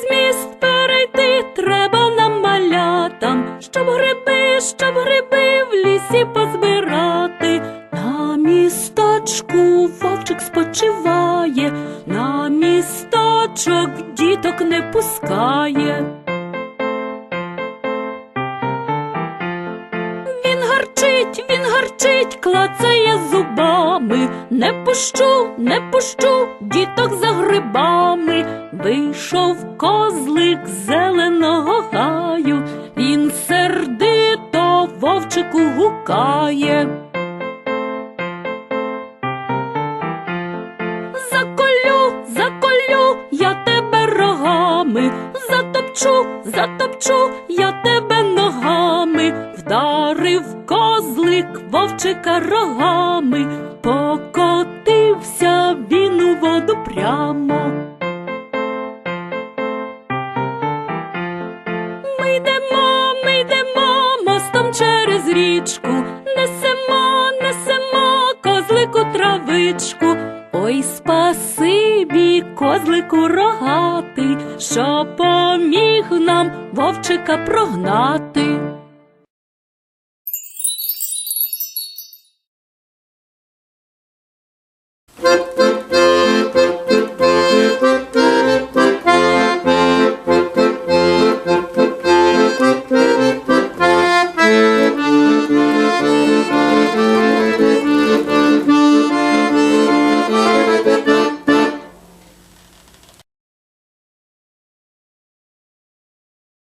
зміст перейти треба нам малятам, щоб гриби, щоб гриби в лісі позбирати. На місточку вовчик спочиває, на місточок діток не пускає. Він гарчить, він гарчить, клацає зуб. Не пущу, не пущу діток за грибами. Вийшов козлик зеленого гаю. Він сердито вовчику гукає. Заколю, заколю, я тебе рогами, затопчу, затопчу, я тебе ногами, вдарив козлик вовчика рогами, покотився він у воду прямо. Ми йдемо, ми йдемо мостом через річку, несемо, несемо козлику травичку. Ой, спасибі, козлику рогатий, що поміг нам вовчика прогнати.